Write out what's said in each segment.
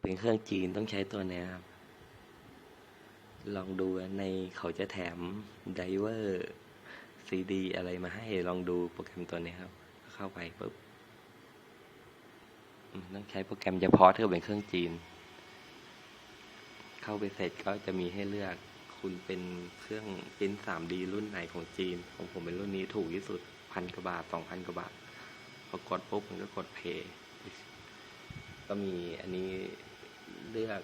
เป็นเครื่องจีนต้องใช้ตัวนี้ครับ ลองดูในเขาจะแถมไดเวอร์ซีดีอะไรมาให้ลองดูโปรแกรมตัวนี้ครับ เข้าไปปุ๊บต้องใช้โปรแกรมเฉพาะถ้าเป็นเครื่องจีน เข้าไปเสร็จก็จะมีให้เลือกคุณเป็นเครื่องเปริ้น 3D รุ่นไหนของจีน ของผมเป็นรุ่นนี้ถูกที่สุดพันกว่าบาทสองพันกว่าบาท พอกดปุ๊บมันก็กดเพย์ ก็มีอันนี้เลือก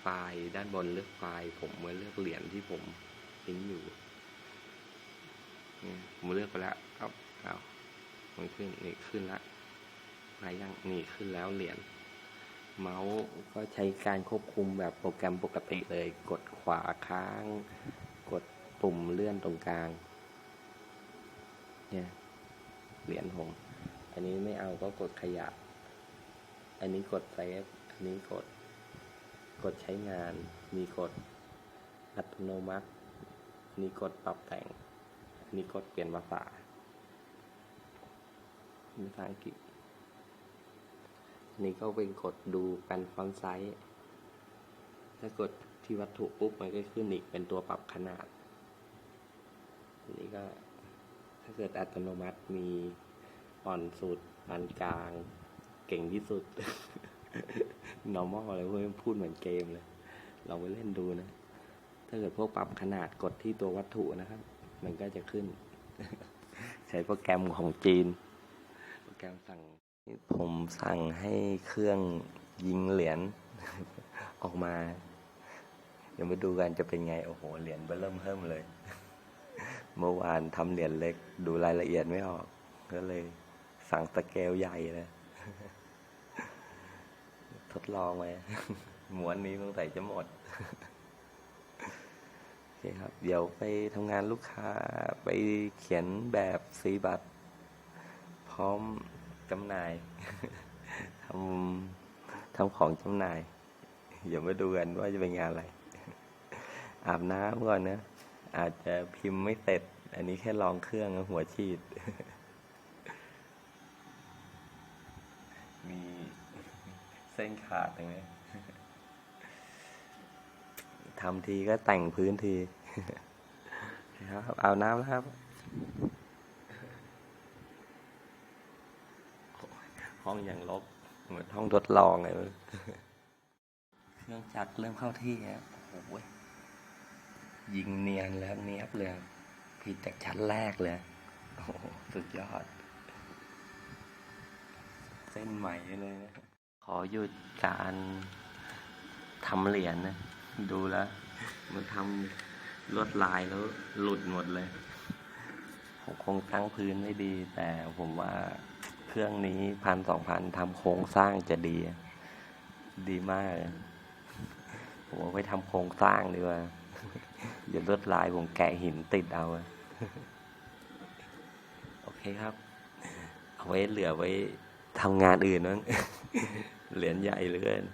ไฟล์ด้านบนเลือกไฟล์ ผมมาเลือกเหรียญที่ผมปริ้นอยู่เนี่ยผมเลือกไปแล้วครับเอามันขึ้นนี่ขึ้นละไปยังนี่ขึ้นแล้วเหรียญเมาส์ก็ใช้การควบคุมแบบโปรแกรมปกติเลย กดขวาค้าง กดปุ่มเลื่อนตรงกลาง เนี่ยเหรียญผม อันนี้ไม่เอาก็กดขยะ อันนี้กดเซฟอันนี้กด กดใช้งาน มีกดอัตโนมัติอันนี้กดปรับแต่งอันนี้กดเปลี่ยนภาษาภาษาอังกฤษอันนี้ก็เป็นกดดูกันฟอนต์ไซส์ถ้ากดที่วัตถุปุ๊บมันก็ขึ้นอีกเป็นตัวปรับขนาดอันนี้ก็ถ้าเกิดอัตโนมัติมีอ่อนสุดปานกลาง เก่งที่สุด normal อะไรพวกนี้พูดเหมือนเกมเลย เราไปเล่นดูนะ ถ้าเกิดพวกปรับขนาดกดที่ตัววัตถุนะครับ มันก็จะขึ้น ใช้โปรแกรมของจีน โปรแกรมสั่ง ผมสั่งให้เครื่องยิงเหรียญออกมา เดี๋ยวมาดูกันจะเป็นไง โอ้โห เหรียญเบิ่มเพิ่มเลย เมื่อวานทำเหรียญเล็ก ดูรายละเอียดไม่ออก ก็เลยสั่งสเกลใหญ่เลย ดลองไว้ม้วนนี้ตั้งแต่จะหมด โอเคครับ เดี๋ยวไปทำงานลูกค้าไปเขียนแบบสีบัตร พร้อมจำหน่ายทำทำของจำหน่าย เดี๋ยวมาดูกันว่าจะเป็นงานอะไร อาบน้ำก่อนนะ อาจจะพิมพ์ไม่เสร็จ อันนี้แค่ลองเครื่องหัวฉีด เส้นขาดตรงนี้ทำทีก็แต่งพื้นทีครับเอาน้ำแล้วครับ ห้องอย่างลกเหมือนห้องทดลองเลยเครื่องจักรเริ่มเข้าที่แล้วโอ้โหยิงเนียนแล้วเนียบเลยผิดจากชั้นแรกเลยโอ้สุดยอด เส้นใหม่เลยนะ ขอหยุดการทำเหรียญนะดูแล้ว มันทำลวดลายแล้วหลุดหมดเลย ผมคงตั้งพื้นไม่ดี แต่ผมว่าเครื่องนี้พันสองพันทำโครงสร้างจะดี ดีมากผมเอาไปทำโครงสร้างดีกว่าเดี๋ยวลวดลายผมแกะหินติดเอา โอเคครับ เอาไว้เหลือไว้ทำงานอื่นนั้น เหรียญใหญ่เหลยเกิน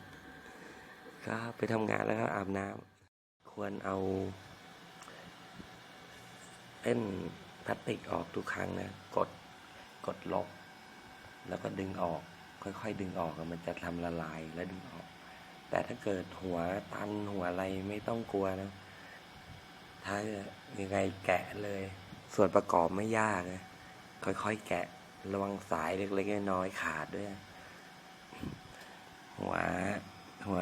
ก็ไปทำงานแล้วก็อาบน้ำควรเอาเส้นพลาสติกออกทุกครั้งนะกดกดลบ แล้วก็ดึงออก ค่อยๆ ดึงออกมันจะทำละลายแล้วดึงออก แต่ถ้าเกิดหัวตันหัวอะไรไม่ต้องกลัวนะ ถ้ายังไงแกะเลย ส่วนประกอบไม่ยากนะค่อยๆ แกะระวังสายเล็กๆน้อยๆขาดด้วย หัวหัว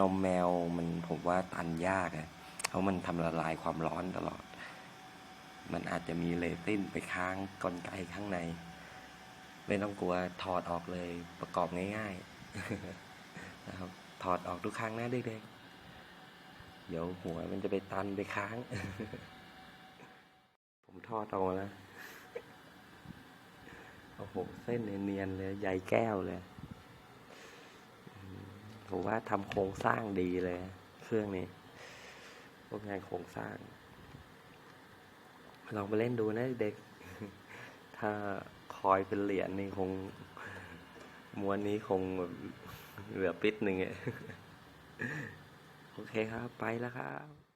นมแมวมันผมว่าตันยากอะเพราะมันทำละลายความร้อนตลอด มันอาจจะมีเลซินไปค้างกลไกข้างใน ไม่ต้องกลัวถอดออกเลยประกอบง่ายๆนะครับถอดออกทุกครั้งนะเด็กๆเดี๋ยวหัวมันจะไปตันไปค้าง ผมทอดออกมาแล้วโอ้โห เส้นเนียนๆเลยใยแก้วเลย ผมว่าทำโครงสร้างดีเลย เครื่องนี้พวกงานโครงสร้าง ลองไปเล่นดูนะเด็ก ถ้าคอยเป็นเหรียญนี่คงม้วนนี้คงเหลือปิดหนึ่งอะโอเคครับ ไปแล้วครับ